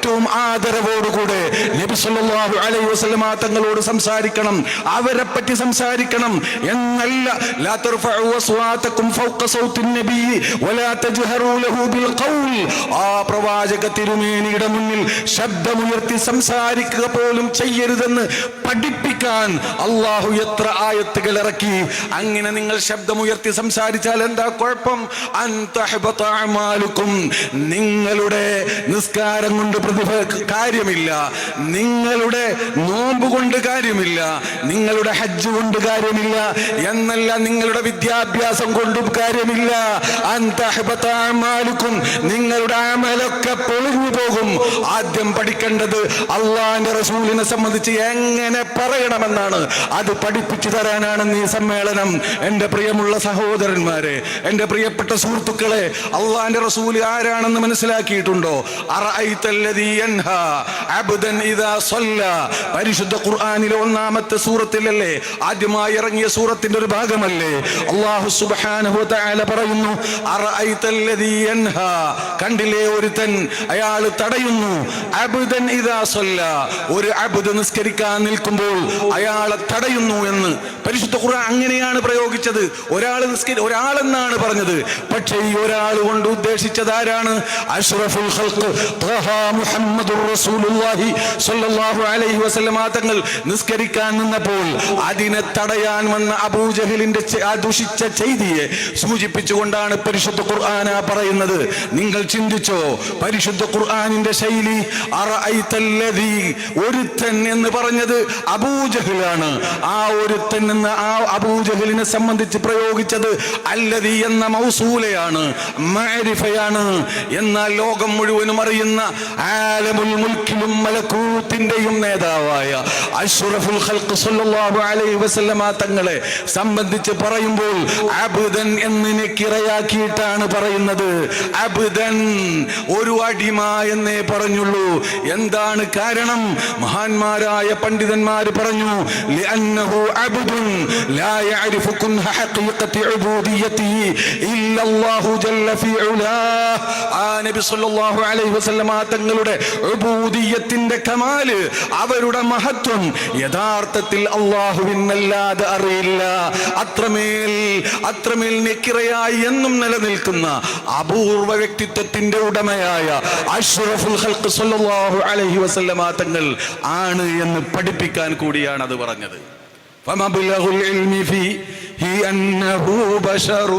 ഏറ്റവും ആദരവോടുകൂടെ നബി അലൈ അലൈഹി വസല്ലമ തങ്ങളോട് സംസാരിക്കണം അവരെ പറ്റി സംസാരിക്കണം. എന്നല്ല ആ പ്രവാചക തിരുമേനിയുടെ മുന്നിൽ ശബ്ദമുയർത്തി സംസാരിക്കുക പോലും ചെയ്യരുതെന്ന് പഠിപ്പിക്കാൻ അള്ളാഹു എത്ര ആയത്തുകൾ ഇറക്കി. അങ്ങനെ നിങ്ങൾ ശബ്ദമുയർത്തി സംസാരിച്ചാൽ എന്താ കുഴപ്പം? നിങ്ങളുടെ നിസ്കാരം കൊണ്ട് പ്രതിഫ കാര്യമില്ല. നിങ്ങളുടെ നോമ്പ് കൊണ്ട് കാര്യമില്ല. നിങ്ങളുടെ ഹജ്ജ് കൊണ്ട് കാര്യമില്ല. എന്നല്ല നിങ്ങളുടെ വിദ്യാഭ്യാസം കൊണ്ടും കാര്യമില്ല. തഹ്ബത നിങ്ങളുടെ അമലൊക്കെ പൊളിഞ്ഞു പോകും. ആദ്യം പഠിക്കേണ്ടത് അള്ളാന്റെ റസൂലിനെ സംബന്ധിച്ച് എങ്ങനെ പറയണമെന്നാണ്. അത് പഠിപ്പിച്ചു തരാനാണ് ഈ സമ്മേളനം. എന്റെ പ്രിയമുള്ള സഹോദരന്മാരെ എന്റെ പ്രിയപ്പെട്ട സുഹൃത്തുക്കളെ അള്ളാന്റെ റസൂൽ ആരാണെന്ന് മനസ്സിലാക്കിയിട്ടുണ്ടോ? അറഅയ്തല്ലദീ യൻഹാ അബ്ദൻ ഇദാ സല്ല. പരിശുദ്ധ ഖുർആനിലെ ഒന്നാമത്തെ സൂറത്തിലല്ലേ? ആദ്യമായി ഇറങ്ങിയ സൂറത്തിന്റെ ഒരു ഭാഗമല്ലേ? അള്ളാഹു സുബ്ഹാനഹു വ തആല പറയുന്നു കണ്ടില്ലേ ഒരുത്തൻ? അയാൾ തടയുന്നു അബ്ദൻ ഇദാ സല്ല. ഒരു അബ്ദ് നിസ്കരിക്കാൻ നിൽക്കുമ്പോൾ അയാളെ തടയുന്നു എന്ന്. പരിശുദ്ധ ഖുർആൻ അങ്ങനെയാണ് പ്രയോഗിച്ചത്. ഒരാൾ നിസ്കരി ഒരാളെന്നാണ് പറഞ്ഞത്. പക്ഷേ ഈ ഒരാൾ കൊണ്ട് ഉദ്ദേശിച്ചത് ആരാണ്? അഷ്റഫുൽ ഖൽഖ് മുഹമ്മദുർ റസൂലുള്ളാഹി സ്വല്ലല്ലാഹു അലൈഹി വസല്ലമ തങ്ങൾ നിസ്കരിക്കാൻ നിന്നപ്പോൾ അതിനെ തടയാൻ വന്ന അബൂജഹലിന്റെ ആ ദുഷിച്ച ചെയ്തിയെ സൂചിപ്പിച്ചുകൊണ്ടാണ് പരിശുദ്ധ ഖുർആന പറയുന്നത്. നിങ്ങൾ ചിന്തിച്ചോ പരിശുദ്ധ ഖുർആനിന്റെ ശൈലി അറഅയ്തല്ലദീ ഒരുത്തൻ എന്ന് പറഞ്ഞത് അബൂജഹലാണ് ആ ഒരുത്തൻ എന്ന് ആ അബൂജഹലിനെ സംബന്ധിച്ച് പ്രയോഗിച്ചത് അല്ലദീ എന്ന മൗസൂലയാണ് മാരിഫയാണ്. എന്നാൽ ലോകം മുഴുവനും അറിയുന്ന ആലമുൽ മുൽക്കിലും മലക്കൂത്തിന്റെയും നേതാവായ അഷ്റഫുൽ ഖൽഖ് സല്ലല്ലാഹു അലൈഹി വസല്ലമ തങ്ങളെ സംബന്ധിച്ച് പറയുമ്പോൾ അബ്ദൻ എന്നിനെ കിറയാക്കിയിട്ടാണ് പറയുന്നത്. അബ്ദൻ ഒരു അടിമ എന്നേ പറഞ്ഞുള്ളൂ. എന്താണ് കാരണം? മഹാന്മാരായ പണ്ഡിതന്മാർ പറഞ്ഞു ലിഅന്നഹു അബ്ദുൻ ലാ യഅരിഫു കുൻഹ ഹഖീഖത്തി ഉബൂദിയതിഹി ഇല്ലല്ലാഹു ജല്ല ഫീ ഉലാ ആ നബി സല്ലല്ലാഹു അലൈഹി വസല്ലമ തങ്ങളുടെ ഉബൂദിയത്തിന്റെ കമാല് അവരുടെ മഹത്വം യഥാർത്ഥത്തിൽ അള്ളാഹുവിനല്ലാതെ അറിയില്ല അത്രമേൽ അത്രമേൽ നിക്കിറയായി എന്നും നിലനിൽക്കുന്ന അപൂർവ വ്യക്തിത്വത്തിന്റെ ഉടമയായ അഷ്റഫുൽ ഖൽഖ് സല്ലല്ലാഹു അലൈഹി വസല്ലമ തങ്ങൾ ആണ് എന്ന് പഠിപ്പിക്കാൻ കൂടിയാണ് അത് പറഞ്ഞത് فمبلغ العلم فيه أنه بشر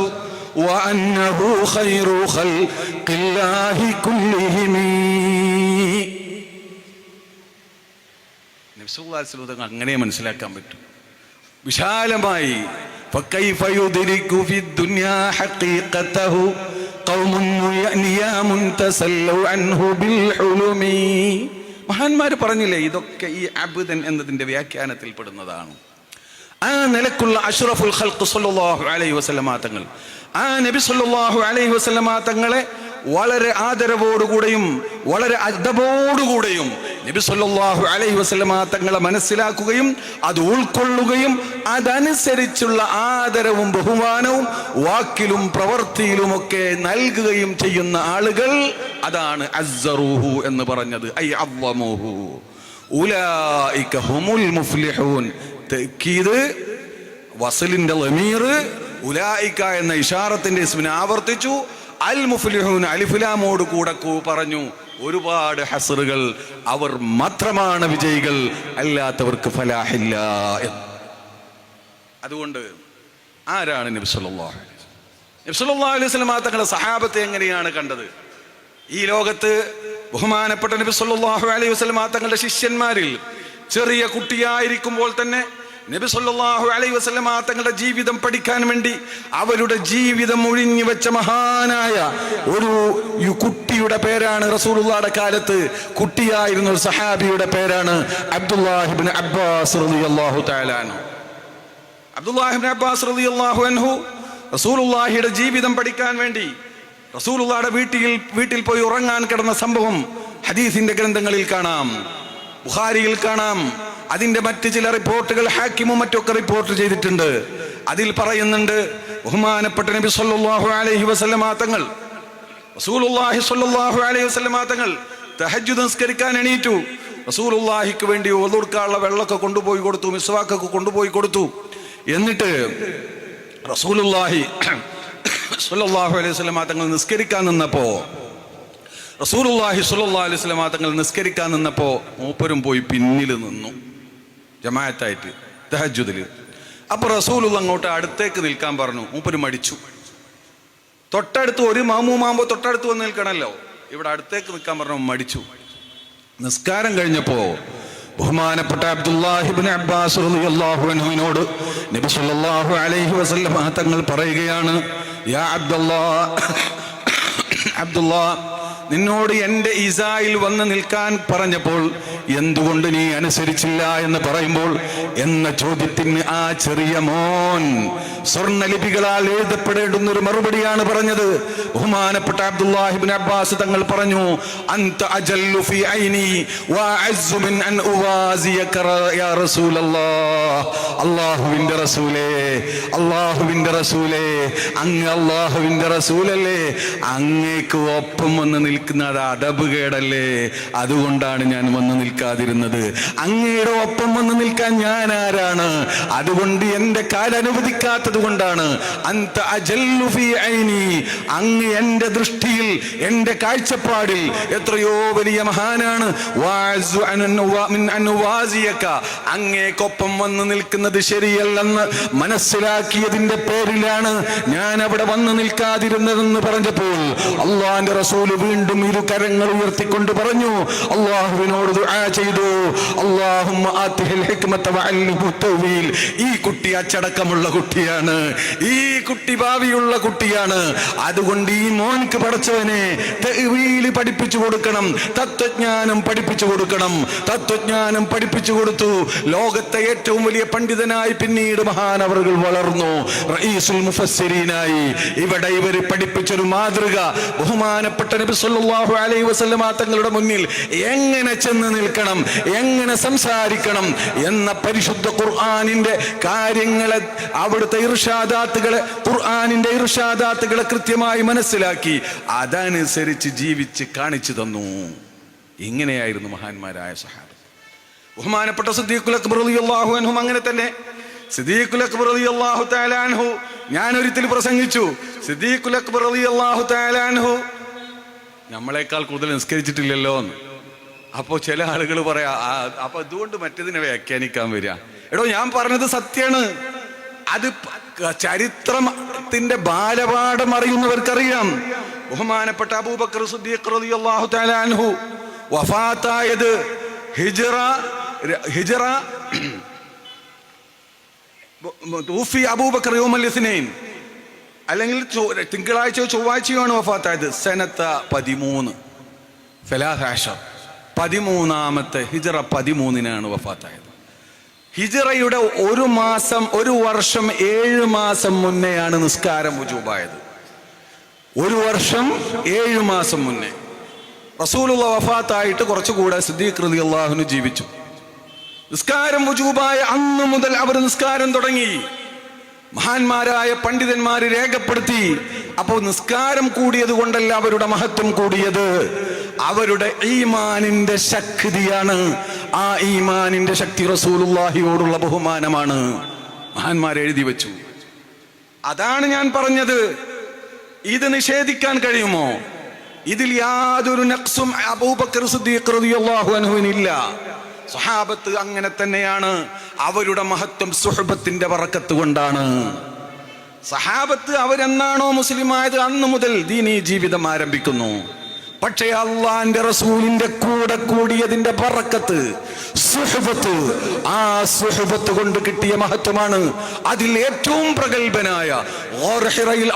وأنه خير خلق الله كلهم വിശ്വാസങ്ങൾ അങ്ങനെ മനസ്സിലാക്കാൻ പറ്റും. വിശാലമായി മഹാന്മാർ പറഞ്ഞില്ലേ ഇതൊക്കെ ഈ അബുദൻ എന്നതിന്റെ വ്യാഖ്യാനത്തിൽ പെടുന്നതാണ്. ആ നിലക്കുള്ള അഷ്റഫുൽ ഖൽഖ് സല്ലല്ലാഹു അലൈഹി വസല്ലമ തങ്ങൾ ആ നബി സല്ലല്ലാഹു അലൈഹി വസല്ലമ തങ്ങളെ വളരെ ആദരവോടുകൂടെയും വളരെ അദബോടുകൂടെയും നബി സല്ലല്ലാഹു അലൈഹി വസ്ലമ തങ്ങളെ മനസ്സിലാക്കുകയും അത് ഉൾക്കൊള്ളുകയും അതനുസരിച്ചുള്ള ആദരവും ബഹുമാനവും വാക്കിലും പ്രവൃത്തിയിലുമൊക്കെ നൽകുകയും ചെയ്യുന്ന ആളുകൾ അതാണ് അസ്സറൂഹു എന്ന് പറഞ്ഞത്. ഐ അവമോഹു തക്കീത് വസലിന്റെ ഉലായിക്ക എന്ന ഇഷാറത്തിന്റെ ഇസ്മിനെ ആവർത്തിച്ചു. അൽ മുഫ്ലിഹൂൻ അലിഫുലാമോട് കൂടെ പറഞ്ഞു ഒരുപാട് ഹസറുകൾ അവർ മാത്രമാണ് വിജയികൾ അല്ലാത്തവർക്ക് ഫലാഹില്ല അതുകൊണ്ട് ആരാണ് നബി സല്ലല്ലാഹു അലൈഹി വസല്ലം? നബി സല്ലല്ലാഹു അലൈഹി വസല്ലം തങ്ങളെ സഹാബത്തെ എങ്ങനെയാണ് കണ്ടത് ഈ ലോകത്ത് ബഹുമാനപ്പെട്ട നബി സല്ലല്ലാഹു അലൈഹി വസല്ലം തങ്ങളുടെ ശിഷ്യന്മാരിൽ ചെറിയ കുട്ടിയായിരിക്കുമ്പോൾ തന്നെ നബി സല്ലല്ലാഹു അലൈഹി വസ്ലമ തങ്ങളുടെ ജീവിതം പഠിക്കാൻ വേണ്ടി അവരുടെ ജീവിതം ഒഴിഞ്ഞു വെച്ച മഹാനായ ഒരു കുട്ടിയുടെ പേരാണ് റസൂലുള്ളാഹിയുടെ കാലത്ത്. കുട്ടിയായിരുന്ന ഒരു സഹാബിയുടെ പേരാണ് അബ്ദുല്ലാഹിബിൻ അബ്ബാസ് അബ്ദുല്ലാഹിബിൻ അബ്ബാസ് റളിയല്ലാഹു അൻഹു റസൂലുള്ളാഹിയുടെ ജീവിതം പഠിക്കാൻ വേണ്ടി റസൂലുള്ളാഹിയുടെ വീട്ടിൽ വീട്ടിൽ പോയി ഉറങ്ങാൻ കിടന്ന സംഭവം ഹദീസിന്റെ ഗ്രന്ഥങ്ങളിൽ കാണാം. ബുഖാരിയിൽ കാണാം. അതിന്റെ മറ്റ് ചില റിപ്പോർട്ടുകൾ ഹാക്കിമും മറ്റൊക്കെ റിപ്പോർട്ട് ചെയ്തിട്ടുണ്ട്. അതിൽ പറയുന്നുണ്ട് ബഹുമാനപ്പെട്ട നബി സല്ലല്ലാഹു അലൈഹി വസല്ലമ തങ്ങൾ റസൂലുള്ളാഹി സല്ലല്ലാഹു അലൈഹി വസല്ലമ തങ്ങൾ തഹജ്ജുദ് നിസ്കരിക്കാൻ എണീറ്റു. റസൂലുള്ളാഹിക്ക് വേണ്ടി ഒതുക്കാനുള്ള വെള്ളമൊക്കെ കൊണ്ടുപോയി കൊടുത്തു മിസ്വാക്കൊക്കെ കൊണ്ടുപോയി കൊടുത്തു. എന്നിട്ട് റസൂലുള്ളാഹി സല്ലല്ലാഹു അലൈഹി വസല്ലമ തങ്ങൾ നിസ്കരിക്കാൻ നിന്നപ്പോൾ റസൂലുള്ളാഹി സല്ലല്ലാഹു അലൈഹി വസല്ലമ തങ്ങൾ നിസ്കരിക്കാൻ നിന്നപ്പോൾ മൂപ്പരും പോയി പിന്നിൽ നിന്നു. ജമാഅത്തായിട്ട് തഹജുദിൽ അപ്പോൾ റസൂലുള്ള അങ്ങോട്ട് അടുത്തേക്ക് നിൽക്കാൻ പറഞ്ഞു. മൂപ്പര് മടിച്ചു. തൊട്ടടുത്ത് ഒരു മാമൂമാകുമ്പോൾ തൊട്ടടുത്ത് വന്ന് നിൽക്കണമല്ലോ ഇവിടെ അടുത്തേക്ക് നിൽക്കാൻ പറഞ്ഞു മടിച്ചു. നിസ്കാരം കഴിഞ്ഞപ്പോ ബഹുമാനപ്പെട്ട അബ്ദുല്ലാഹിബിൻ അബ്ബാസ് അള്ളാഹുവിനോട് നബി സല്ലല്ലാഹു അലൈഹി വസല്ലം തങ്ങൾ പറയുകയാണ് യാ അബ്ദുല്ലാ അബ്ദുല്ലാ നിന്നോട് എന്റെ ഇസായിൽ വന്ന് നിൽക്കാൻ പറഞ്ഞപ്പോൾ എന്തുകൊണ്ട് നീ അനുസരിച്ചില്ല എന്ന് പറയുമ്പോൾ എന്ന ചോദ്യത്തിന് ആ ചെറിയ മോൻ സ്വർണലിപികളാൽ എഴുതപ്പെടേണ്ടുന്ന ഒരു മറുപടിയാണ് പറഞ്ഞത്. ബഹുമാനപ്പെട്ട അബ്ദുല്ലാഹിബിൻ അബ്ബാസ് തങ്ങൾ പറഞ്ഞു അന്ത അജല്ലു ഫി ഐനി വഅസ്സു മിൻ അൻ ഉവാസിയക യാ റസൂലല്ലാഹ്. അല്ലാഹുവിന്റെ റസൂലേ അല്ലാഹുവിന്റെ റസൂലേ അങ്ങ് അല്ലാഹുവിന്റെ റസൂലല്ലേ അങ്ങേക്ക് ഒപ്പം വന്ന് നിൽക്കുന്നത് അടബ് കേടല്ലേ? അതുകൊണ്ടാണ് ഞാൻ വന്ന് നിൽക്കാതിരുന്നത്. അങ്ങയുടെ ഒപ്പം വന്ന് നിൽക്കാൻ ഞാൻ ആരാണ്? അതുകൊണ്ട് എന്റെ കൊണ്ടാണ്. അജല്ലു ഫീ ഐനി. അങ്ങ് എന്റെ ദൃഷ്ടിയിൽ എന്റെ കാഴ്ചപ്പാടിൽ എത്രയോ വലിയ മഹാനാണ്. അങ്ങേക്കൊപ്പം വന്ന് നിൽക്കുന്നത് ശരിയല്ലെന്ന് മനസ്സിലാക്കിയതിന്റെ പേരിലാണ് ഞാൻ അവിടെ വന്ന് നിൽക്കാതിരുന്നതെന്ന് പറഞ്ഞപ്പോൾ അള്ളാന്റെ റസൂൽ വീണ്ടും ഇരു കരങ്ങൾ ഉയർത്തിക്കൊണ്ട് പറഞ്ഞു അള്ളാഹുവിനോട് ചെയ്തു. ഈ കുട്ടി അച്ചടക്കമുള്ള കുട്ടിയാണ്. ഈ കുട്ടി ഭാവിയുള്ള കുട്ടിയാണ്. അതുകൊണ്ട് ഈ മോൻക്ക് പഠിച്ചവനെ പഠിപ്പിച്ചു കൊടുക്കണം. തത്വജ്ഞാനം പഠിപ്പിച്ചു കൊടുക്കണം. തത്വജ്ഞാനം പഠിപ്പിച്ചു കൊടുത്തു. ലോകത്തെ ഏറ്റവും വലിയ പണ്ഡിതനായി പിന്നീട് മഹാനവറുകൾ വളർന്നു. റഈസുൽ മുഫസ്സിരീനായി. ഇവിടെ ഇവർ പഠിപ്പിച്ചൊരു മാതൃക. ബഹുമാനപ്പെട്ട നബി സല്ലല്ലാഹു അലൈഹി വസല്ലമ തങ്ങളുടെ മുന്നിൽ എങ്ങനെ ചെന്ന് നിൽക്കണം എങ്ങനെ സംസാരിക്കണം എന്ന പരിശുദ്ധ ഖുർആനിന്റെ കാര്യങ്ങളെ അവിടുത്തെ ഇർഷാദാത്തുകളെ ഖുർആനിന്റെ ഇർഷാദാത്തുകളെ കൃത്യമായി മനസ്സിലാക്കി അതനുസരിച്ച് ജീവിച്ച് കാണിച്ചു തന്നു. ഇങ്ങനെയായിരുന്നു മഹാന്മാരായ സഹാബ് ബഹുമാനപ്പെട്ട സിദ്ദീഖുൽ അക്ബർ റളിയല്ലാഹു അൻഹും അങ്ങനെ തന്നെ. സിദ്ദീഖുൽ അക്ബർ തആല അൻഹു ഞാൻ ഒരിക്കൽ പ്രസംഗിച്ചു. സിദ്ദീഖുൽ അക്ബർ തആല അൻഹു നമ്മളെക്കാൾ കൂടുതൽ നിസ്കരിച്ചിട്ടില്ലല്ലോ എന്ന്. അപ്പോൾ ചില ആളുകൾ പറയാ "ആ, അപ്പൊ ഇതുകൊണ്ട് മറ്റേതിനെ വ്യാഖ്യാനിക്കാൻ വരിക. എടോ ഞാൻ പറഞ്ഞത് സത്യമാണ് അത് ചരിത്രത്തിന്റെ ബാലപാഠം അറിയുന്നവർക്കറിയാം. ബഹുമാനപ്പെട്ട അബൂബക്കർ സിദ്ദീഖ് റളിയല്ലാഹു തആല അൻഹു വഫാത്തായത് ഹിജ്റ ഹിജ്റ അബൂബക്കർ യൗമൽ ഇസ്നൈൻ. അല്ലെങ്കിൽ തിങ്കളാഴ്ചയോ ചൊവ്വാഴ്ചയോ ആണ് വഫാത്തായത്. സെനത്ത പതിമൂന്ന്. ഫലാഹാഷർ പതിമൂന്നാമത്തെ ഹിജറ പതിമൂന്നിനാണ് വഫാത്തായത്. ഹിജറയുടെ ഒരു മാസം ഒരു വർഷം ഏഴ് മാസം മുന്നെയാണ് നിസ്കാരം വുജൂബായത്. ഒരു വർഷം ഏഴ് മാസം മുന്നേ. റസൂലുള്ള വഫാത്തായിട്ട് കുറച്ചുകൂടെ സിദ്ദീഖ് റളി അള്ളാഹുനു ജീവിച്ചു. നിസ്കാരം വുജൂബായ അന്ന് മുതൽ അവർ നിസ്കാരം തുടങ്ങി. മഹാന്മാരായ പണ്ഡിതന്മാർ രേഖപ്പെടുത്തി. അപ്പോൾ നിസ്കാരം കൂടിയത് കൊണ്ടല്ല അവരുടെ മഹത്വം കൂടിയത്. അവരുടെ ഈമാനിന്റെ ശക്തിയാണ്. ആ ഈമാനിന്റെ ശക്തി റസൂലുള്ളാഹിയോടുള്ള ബഹുമാനമാണ്. മഹാന്മാർ എഴുതി വെച്ചു. അതാണ് ഞാൻ പറഞ്ഞത്. ഇത് നിഷേധിക്കാൻ കഴിയുമോ? ഇതിൽ യാതൊരു നക്സും അബൂബക്കർ സുദ്ദീഖ് റളിയല്ലാഹു അൻഹുവിനില്ല. സ്വഹാബത്ത് അങ്ങനെ തന്നെയാണ്. അവരുടെ മഹത്വം സുഹൃബത്തിന്റെ വറക്കത്ത് കൊണ്ടാണ്. സഹാബത്ത് അവരെന്നാണോ മുസ്ലിമായത് അന്ന് മുതൽ ദീനീ ജീവിതം ആരംഭിക്കുന്നു. പക്ഷേ അള്ളാന്റെ റസൂലിന്റെ കൂടെ കൂടിയതിന്റെ പറക്കത്ത് സുഹബത്ത് ആ സുഹബത്ത് കൊണ്ട് കിട്ടിയ മഹത്വമാണ്. അതിൽ ഏറ്റവും പ്രഗത്ഭനായ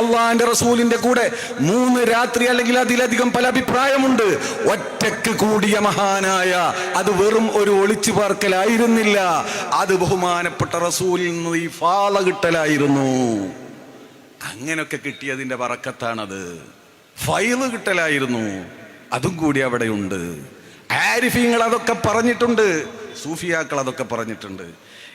അള്ളാന്റെ റസൂലിന്റെ കൂടെ മൂന്ന് രാത്രി അല്ലെങ്കിൽ അതിലധികം പല അഭിപ്രായമുണ്ട്. ഒറ്റയ്ക്ക് കൂടിയ മഹാനായ അത് വെറും ഒരു ഒളിച്ചു പാർക്കലായിരുന്നില്ല. അത് ബഹുമാനപ്പെട്ട റസൂലിൽ നിന്ന് ഈ ഫാള കിട്ടലായിരുന്നു. അങ്ങനൊക്കെ കിട്ടിയതിന്റെ പറക്കത്താണത് ഫൈൽ കിട്ടലായിരുന്നു. അതും കൂടി അവിടെയുണ്ട് ആരിഫിങ്ങൾ അതൊക്കെ പറഞ്ഞിട്ടുണ്ട്. സൂഫിയാക്കൾ അതൊക്കെ പറഞ്ഞിട്ടുണ്ട്.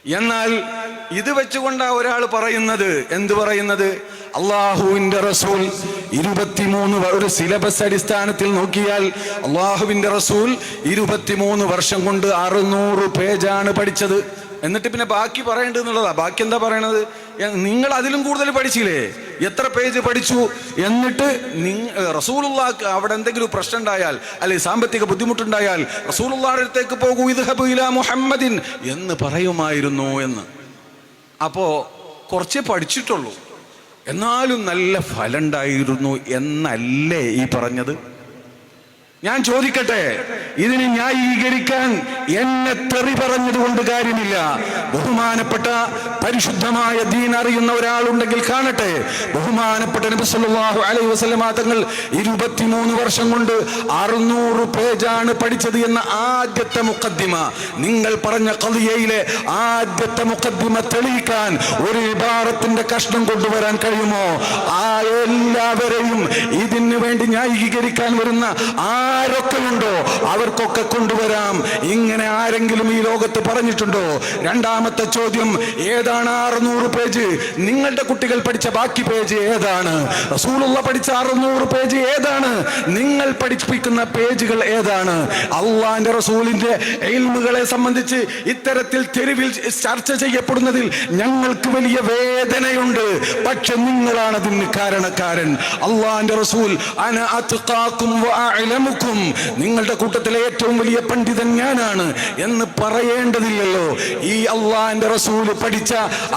എന്നാൽ ഇത് വെച്ചുകൊണ്ടാ ഒരാൾ പറയുന്നത്. എന്ത് പറയുന്നത്? അള്ളാഹുവിന്റെ റസൂൽ ഇരുപത്തിമൂന്ന് ഒരു സിലബസ് അടിസ്ഥാനത്തിൽ നോക്കിയാൽ അള്ളാഹുവിന്റെ റസൂൽ ഇരുപത്തിമൂന്ന് വർഷം കൊണ്ട് അറുന്നൂറ് പേജാണ് പഠിച്ചത്. എന്നിട്ട് പിന്നെ ബാക്കി പറയേണ്ടത് എന്നുള്ളതാ. ബാക്കി എന്താ പറയണത്? നിങ്ങൾ അതിലും കൂടുതൽ പഠിച്ചില്ലേ? എത്ര പേജ് പഠിച്ചു? എന്നിട്ട് റസൂലുള്ളാക്ക് അവിടെ എന്തെങ്കിലും പ്രശ്നം ഉണ്ടായാൽ അല്ലെ സാമ്പത്തിക ബുദ്ധിമുട്ടുണ്ടായാൽ റസൂലുള്ളാടെ അടുത്തേക്ക് പോകൂ ഇദ്ഹബു ഇലാ മുഹമ്മദിൻ എന്ന് പറയുമായിരുന്നു എന്ന്. അപ്പോ കുറച്ചേ പഠിച്ചിട്ടുള്ളൂ. എന്നാലും നല്ല ഫലം ഉണ്ടായിരുന്നു എന്നല്ലേ ഈ പറഞ്ഞത്? ഞാൻ ചോദിക്കട്ടെ? ഇതിനെ ന്യായീകരിക്കാൻ എന്നെ തെറി പറഞ്ഞത് കൊണ്ട് കാര്യമില്ല. ബഹുമാനപ്പെട്ട പരിശുദ്ധമായ ദീൻ അറിയുന്ന ഒരാളുണ്ടെങ്കിൽ കാണട്ടെ. ബഹുമാനപ്പെട്ട നബി സല്ലല്ലാഹു അലൈഹി വസല്ലമ തങ്ങൾ ഇരുപത്തിമൂന്ന് വർഷം കൊണ്ട് അറുന്നൂറ് പേജാണ് പഠിച്ചത് എന്ന ആദ്യത്തെ മുഖദ്ദിമ. നിങ്ങൾ പറഞ്ഞ കലിയയിലെ ആദ്യത്തെ മുഖദ്ദിമ തെളിയിക്കാൻ ഒരു വിഭാഗത്തിന്റെ കഷ്ണം കൊണ്ടുവരാൻ കഴിയുമോ? ആ എല്ലാവരെയും ഇതിനു വേണ്ടി ന്യായീകരിക്കാൻ വരുന്ന ആരൊക്കെയുണ്ടോ അവർക്കൊക്കെ കൊണ്ടുവരാം. ഇങ്ങനെ ആരെങ്കിലും ഈ ലോകത്ത് പറഞ്ഞിട്ടുണ്ടോ? രണ്ടാമത്തെ ചോദ്യം ഏതാണ് അറുന്നൂറ് പേജ്? നിങ്ങളുടെ കുട്ടികൾ പഠിച്ച ബാക്കി പേജ് ഏതാണ്? റസൂലുള്ള പഠിച്ച അറുന്നൂറ് പേജ് ഏതാണ്? നിങ്ങൾ പഠിപ്പിക്കുന്ന പേജുകൾ ഏതാണ്? അള്ളാന്റെ റസൂലിന്റെ എയിമുകളെ സംബന്ധിച്ച് ഇത്തരത്തിൽ തെരുവിൽ ചർച്ച ചെയ്യപ്പെടുന്നതിൽ ഞങ്ങൾക്ക് വലിയ വേദനയുണ്ട്. പക്ഷെ നിങ്ങളാണ് അതിന് കാരണക്കാരൻ. അള്ളാന്റെ റസൂൽ അന അത്ഖാക്കും വഅഅലമുക്കും നിങ്ങളുടെ കൂട്ടത്തിലെ ഏറ്റവും വലിയ പണ്ഡിതൻ ഞാനാണ് എന്ന് പറയേണ്ടതില്ലല്ലോ. ഈ അള്ളാന്റെ റസൂൽ പഠിച്ച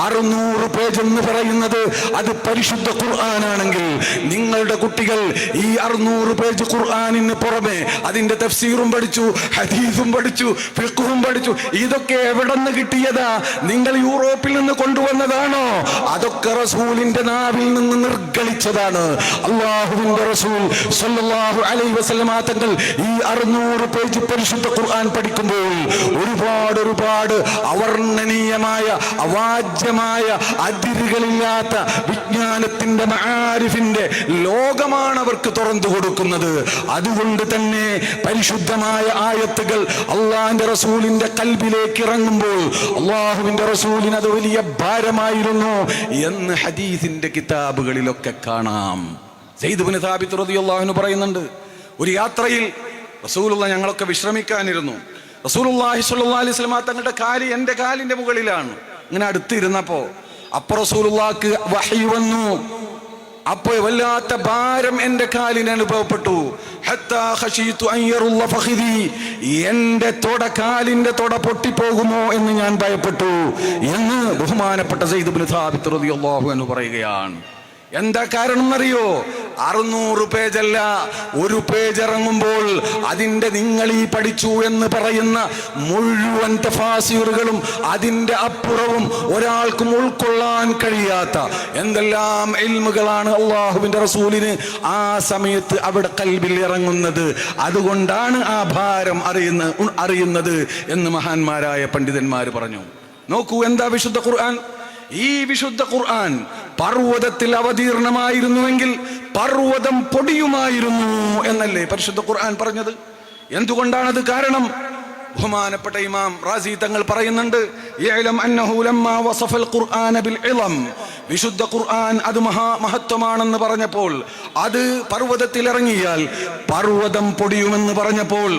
അറുന്നൂറ് പേജ് എന്ന് പറയുന്നത് അത് പരിശുദ്ധ ഖുർആനാണെങ്കിൽ നിങ്ങളുടെ കുട്ടികൾ ഈ അറുന്നൂറ് പേജ് ഖുർആാനിന് പുറമെ അതിന്റെ തഫ്സീറും പഠിച്ചു ഹദീസും പഠിച്ചു ഫിഖും പഠിച്ചു. ഇതൊക്കെ എവിടെ നിന്ന് കിട്ടിയതാ? നിങ്ങൾ യൂറോപ്പിൽ നിന്ന് കൊണ്ടുവന്നതാണോ? അതൊക്കെ റസൂലിന്റെ നാവിൽ നിന്ന് നിർഗളിച്ചതാണ്. അള്ളാഹുവിന്റെ റസൂൽ സല്ലല്ലാഹു അലൈഹി വസല്ലമ തങ്ങൾ ഈ അറുന്നൂറ് പേജ് പരിശുദ്ധ ഖുർആൻ പഠിക്കുമ്പോൾ ഒരുപാട് ഒരുപാട് അവർണനീയമായ അവാജ്യമായ അതിരുകളില്ലാത്ത വിജ്ഞാനത്തിന്റെ മാരിഫിന്റെ ലോകമാണ് അവർക്ക് തുറന്നു കൊടുക്കുന്നത്. അതുകൊണ്ട് തന്നെ പരിശുദ്ധമായ ആയത്തുകൾ അള്ളാഹിന്റെ റസൂലിന്റെ കൽബിലേക്ക് ഇറങ്ങുമ്പോൾ അള്ളാഹുവിന്റെ റസൂലിന് അത് വലിയ ഭാരമായിരുന്നു എന്ന് ഹദീസിന്റെ കിതാബുകളിലൊക്കെ കാണാം. സെയ്ദ് സെയ്ദുബിന് സാബിത്ത് റളിയല്ലാഹു പറയുന്നുണ്ട് ഒരു യാത്രയിൽ റസൂലുള്ള ഞങ്ങളൊക്കെ വിശ്രമിക്കാനിരുന്നു. റസൂലുള്ളാഹി സ്വല്ലല്ലാഹി അലൈഹി വസല്ലം തങ്ങളുടെ കാൽ എന്റെ കാലിന്റെ മുകളിലാണ്. ഇങ്ങനെ അടുത്തിരുന്നപ്പോ അപ്പൊ റസൂലുള്ളാക്ക് വഹി വന്നു. അപ്പൊ വല്ലാത്ത ഭാരം എന്റെ കാലിന് അനുഭവപ്പെട്ടു. എന്റെ തൊട കാലിന്റെ തൊട പൊട്ടിപ്പോകുമോ എന്ന് ഞാൻ ഭയപ്പെട്ടു എന്ന് ബഹുമാനപ്പെട്ട ഇബ്നു സാബിത്ത് റളിയല്ലാഹു അൻഹു പറയുകയാണ്. എന്താ കാരണം എന്നറിയോ അറുന്നൂറ് പേജല്ല. ഒരു പേജ് ഇറങ്ങുമ്പോൾ അതിന്റെ നിങ്ങൾ ഈ പഠിച്ചു എന്ന് പറയുന്ന മുഴുവൻ തഫാസീറുകളും അതിന്റെ അപ്പുറവും ഒരാൾക്കും ഉൾക്കൊള്ളാൻ കഴിയാത്ത എന്തെല്ലാം എൽമുകളാണ് അള്ളാഹുവിന്റെ റസൂലിന് ആ സമയത്ത് അവിടെ കൽബിൽ ഇറങ്ങുന്നത്. അതുകൊണ്ടാണ് ആ ഭാരം അറിയുന്ന അറിയുന്നത് എന്ന് മഹാന്മാരായ പണ്ഡിതന്മാർ പറഞ്ഞു. നോക്കൂ എന്താ വിശുദ്ധ ഖുർആൻ? ഈ വിശുദ്ധ ഖുർആൻ പർവതത്തിൽ അവതീർണമായിരുന്നുവെങ്കിൽ പർവതം പൊടിയുമായിരുന്നു എന്നല്ലേ പരിശുദ്ധ ഖുർആൻ പറഞ്ഞത്? എന്തുകൊണ്ടാണത് കാരണം? ബഹുമാനപ്പെട്ട ഇമാം റാസി തങ്ങൾ പറയുന്നുണ്ട് "ഇഅ്ലം അന്നഹു ലമ്മാ വസഫൽ ഖുർആന ബിൽ ഇളം." വിശുദ്ധ ഖുർആൻ അത് മഹാ മഹത്വമാണെന്ന് പറഞ്ഞപ്പോൾ അത് പർവതത്തിൽ ഇറങ്ങിയാൽ പർവതം പൊടിയുമെന്ന് പറഞ്ഞപ്പോൾ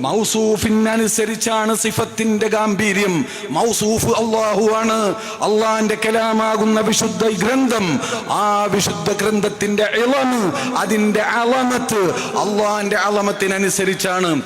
മൗസൂഫിനനുസരിച്ചാണ് സിഫത്തിന്റെ ഗാംഭീര്യം. മൗസൂഫ് അള്ളാഹു ആണ്. അള്ളാന്റെ കലാമാകുന്ന വിശുദ്ധ ഗ്രന്ഥം. ആ വിശുദ്ധ ഗ്രന്ഥത്തിന്റെ ഇളമ് അതിന്റെ അളമത്ത് അള്ളാഹിന്റെ അളമത്തിനനുസരിച്ചാണ്